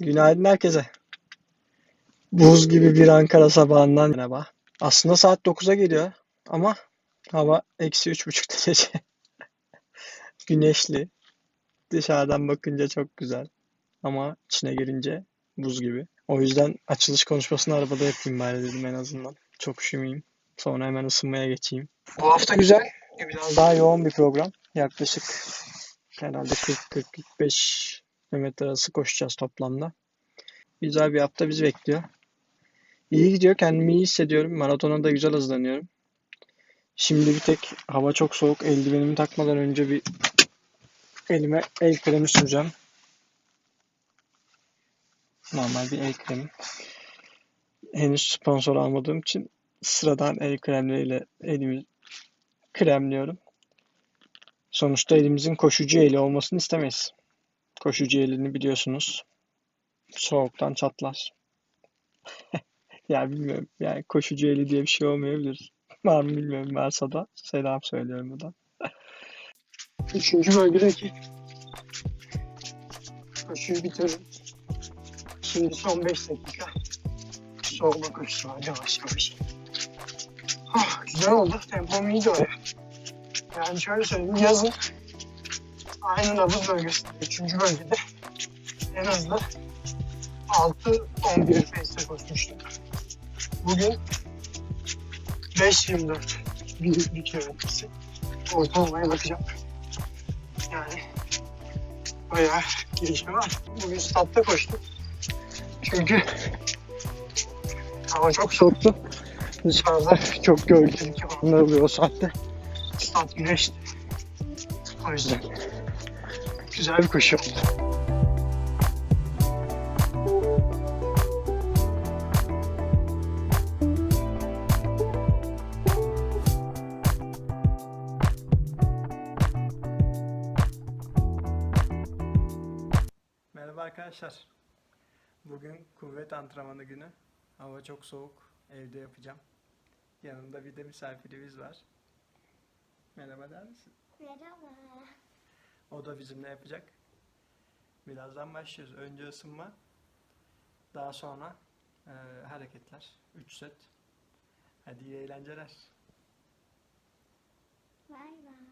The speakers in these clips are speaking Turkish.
Günaydın herkese. Buz gibi bir Ankara sabahından merhaba. Aslında saat 9'a geliyor ama hava eksi 3,5 derece. Güneşli. Dışarıdan bakınca çok güzel. Ama içine girince buz gibi. O yüzden açılış konuşmasını arabada yapayım bari dedim en azından. Çok üşümeyeyim. Sonra hemen ısınmaya geçeyim. Bu hafta güzel. Biraz daha yoğun bir program. Yaklaşık herhalde 40-45 kilometre arası koşacağız toplamda. Güzel bir hafta bizi bekliyor. İyi gidiyor. Kendimi iyi hissediyorum. Maratona da güzel hızlanıyorum. Şimdi bir tek hava çok soğuk. Eldivenimi takmadan önce bir elime el kremi süreceğim. Normal bir el kremi. Henüz sponsor almadığım için sıradan el kremleriyle elimi kremliyorum. Sonuçta elimizin koşucu eli olmasını istemeyiz. Koşucu elini biliyorsunuz. Soğuktan çatlar. Ya bilmiyorum. Yani koşucu eli diye bir şey olmayabilir. Var mı bilmiyorum. Varsa da selam söylüyorum buradan. Üçüncü bölgedeki koşuyu bitirdim. Şimdi son 5 dakika soğuma koşusu var yavaş yavaş. Ah, güzel oldu. Tempom iyiydi oraya. Yani şöyle söyleyeyim. Yazın aynı nabız bölgesinde, üçüncü bölgede en azından 6-11 pace'e koşmuştum. Bugün 5.24 bir, bir kilometresi. Ortalamaya bakacağım. Yani bayağı gelişme var. Bugün statta koştum. Çünkü hava çok soğuktu. Dışarıda çok gölgelik alanlar oluyor o saatte. Stat güneşti. O yüzden güzel bir koşu oldu. Merhaba arkadaşlar. Bugün kuvvet antrenmanı günü. Hava çok soğuk. Evde yapacağım. Yanımda bir de misafirimiz var. Merhaba der misin? Merhaba. O da bizimle yapacak. Birazdan başlıyoruz. Önce ısınma. Daha sonra eee, hareketler. 3 set. Hadi iyi eğlenceler. Bay bay.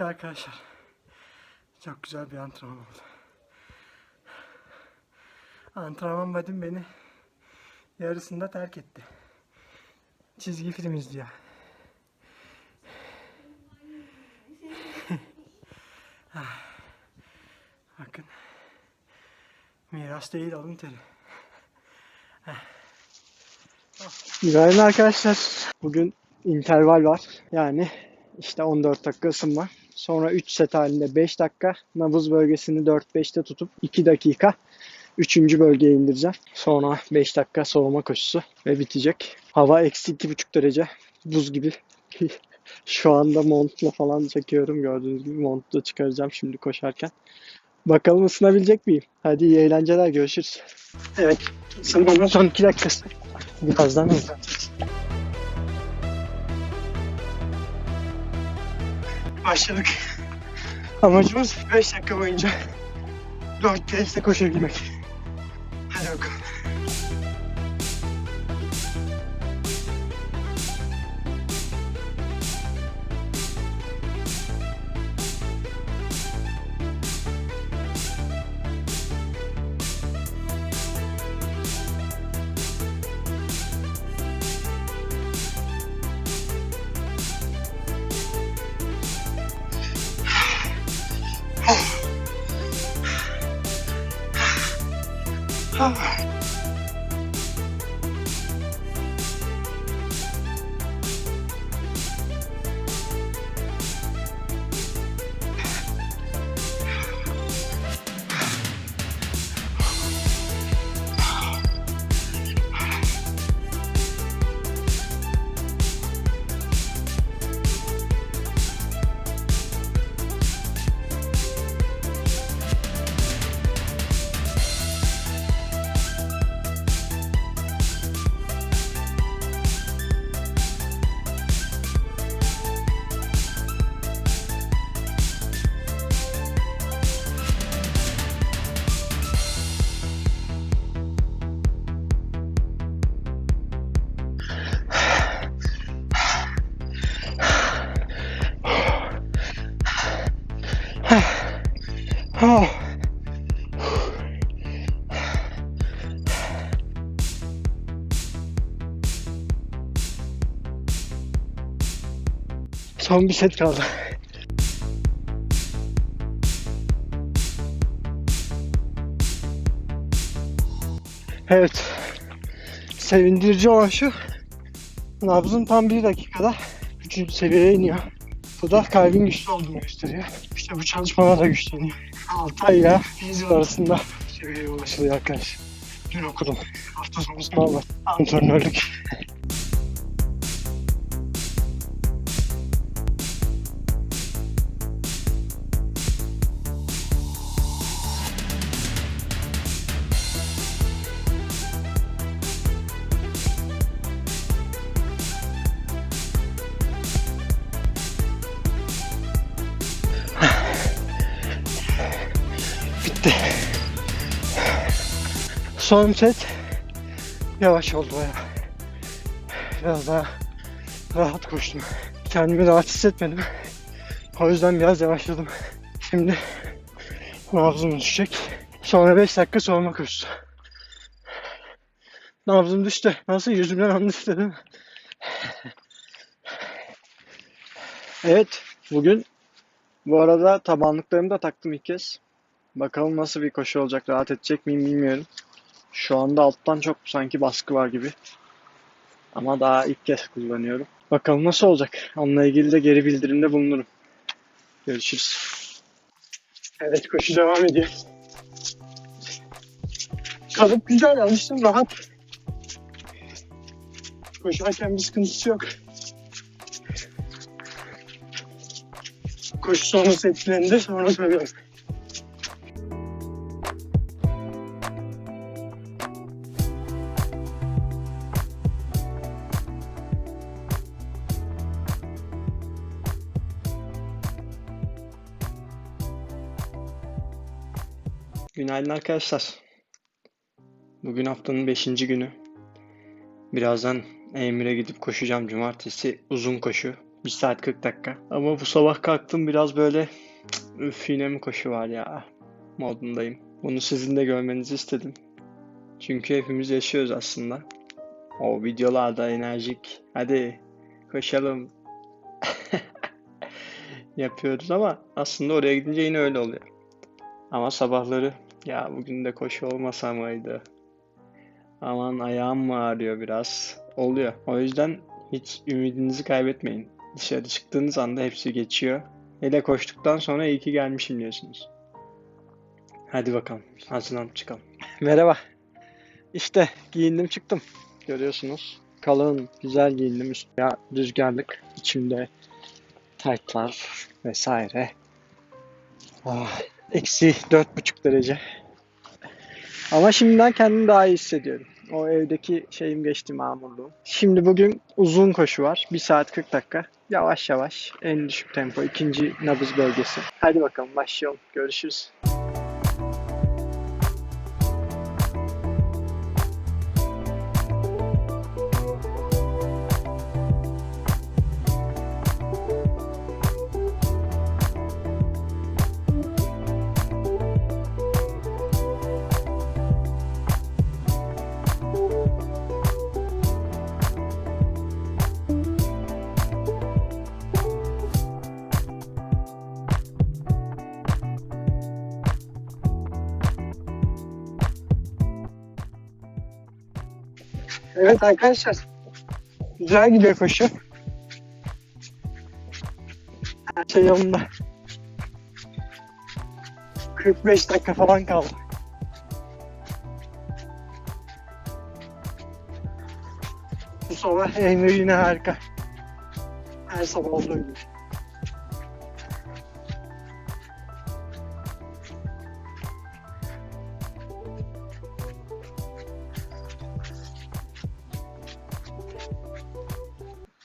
Bitti arkadaşlar. Çok güzel bir antrenman oldu. Antrenman badim beni yarısında terk etti. Çizgi film izliyor. Ah. Bakın. Miras değil alın teri. Günaydın arkadaşlar. Bugün interval var. Yani işte 14 dakika ısınma. Sonra 3 set halinde 5 dakika. Nabız bölgesini 4-5'te tutup 2 dakika 3. bölgeye indireceğim. Sonra 5 dakika soğuma koşusu ve bitecek. Hava eksi 2,5 derece. Buz gibi. Şu anda montla falan çekiyorum. Gördüğünüz gibi montla çıkaracağım şimdi koşarken. Bakalım ısınabilecek miyim? Hadi iyi eğlenceler. Görüşürüz. Evet. Isınmanın son 2 dakikası. Birazdan uzatacağız. Başladık. Amacımız 5 dakika boyunca 4 pace'de koşabilmek. Hadi bakalım. Son bir set kaldı. Evet. Sevindirici olan şu. Nabzım tam bir dakikada 3. seviyeye iniyor. Bu da kalbin güçlü olduğunu gösteriyor. İşte bu çalışmalar da güçleniyor. 6 ay ile 100 yıl arasında seviyeye ulaşılıyor arkadaşlar. Dün okudum. Hafta sonu sınav. Antrenörlük. Son set yavaş oldu baya. Biraz daha rahat koştum. Kendimi rahat hissetmedim. O yüzden biraz yavaşladım. Şimdi nabzım düşecek. Sonra 5 dakika soğuma koşusu. Nabzım düştü. Nasıl yüzümden mi? Evet. Bugün bu arada tabanlıklarımı da taktım ilk kez. Bakalım nasıl bir koşu olacak. Rahat edecek miyim bilmiyorum. Şu anda alttan çok sanki baskı var gibi. Ama daha ilk kez kullanıyorum. Bakalım nasıl olacak. Onunla ilgili de geri bildirimde bulunurum. Görüşürüz. Evet koşu devam ediyor. Kalıp güzel alıştım rahat. Koşarken bir sıkıntısı yok. Koşu sonrası etkilerini de sonra söylüyorum. Günaydın arkadaşlar. Bugün haftanın 5. günü. Birazdan Emir'e gidip koşacağım. Cumartesi uzun koşu. 1 saat 40 dakika. Ama bu sabah kalktım biraz böyle "Cık, üf yine mi koşu var ya modundayım. Bunu sizin de görmenizi istedim. Çünkü hepimiz yaşıyoruz aslında. O videolarda enerjik. Hadi koşalım. Yapıyoruz ama aslında oraya gidince yine öyle oluyor. Ama sabahları ya bugün de koşu olmasa mıydı? Aman ayağım mı ağrıyor biraz? Oluyor. O yüzden hiç ümidinizi kaybetmeyin. Dışarı çıktığınız anda hepsi geçiyor. Hele koştuktan sonra iyi ki gelmişim diyorsunuz. Hadi bakalım. Hazırlanıp çıkalım. Merhaba. İşte giyindim çıktım. Görüyorsunuz. Kalın, güzel giyindim. Üstüne rüzgarlık. içimde taytlar vesaire. Ah, eksi dört buçuk derece. Ama şimdiden kendimi daha iyi hissediyorum. O evdeki şeyim geçti mamurluğum. Şimdi bugün uzun koşu var. 1 saat 40 dakika. Yavaş yavaş. En düşük tempo. ikinci nabız bölgesi. Hadi bakalım başlayalım. Görüşürüz. Evet arkadaşlar. Güzel gidiyor koşu. Her şey yolunda. 45 dakika falan kaldı. Bu sabah Emre yine harika. Her sabah olduğu gibi.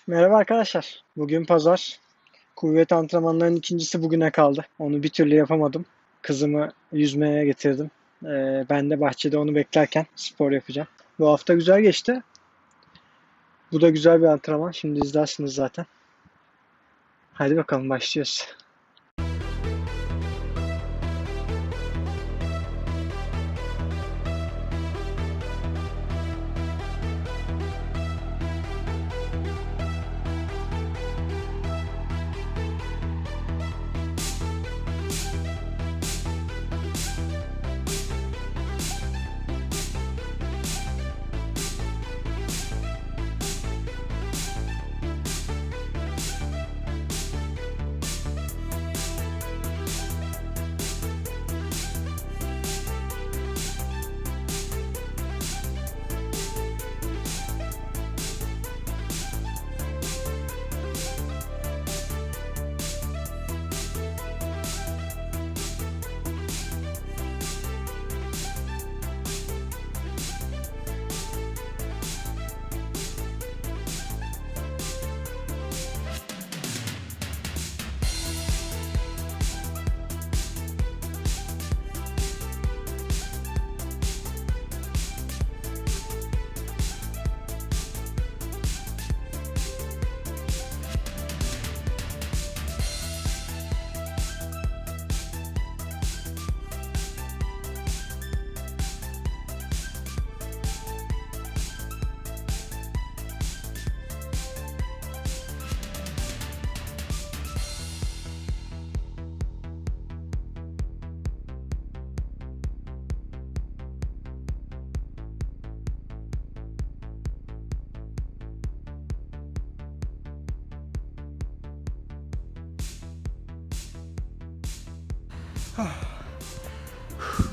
Merhaba arkadaşlar. Bugün pazar. Kuvvet antrenmanlarının ikincisi bugüne kaldı. Onu bir türlü yapamadım. Kızımı yüzmeye getirdim. Ee, ben de bahçede onu beklerken spor yapacağım. Bu hafta güzel geçti. Bu da güzel bir antrenman. Şimdi izlersiniz zaten. Hadi bakalım başlıyoruz.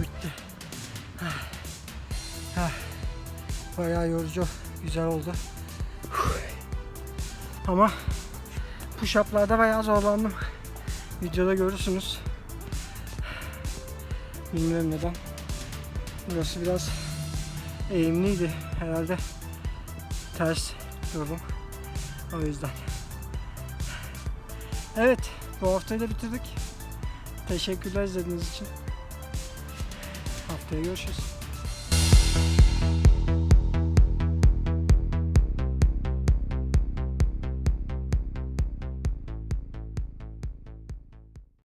Bitti. Bayağı yorucu, güzel oldu. Ama push-up'larda bayağı zorlandım. Videoda görürsünüz. Bilmiyorum neden. Burası biraz eğimliydi herhalde. Ters durdum. O yüzden. Evet, bu haftayı da bitirdik. Teşekkürler izlediğiniz için. Haftaya görüşürüz.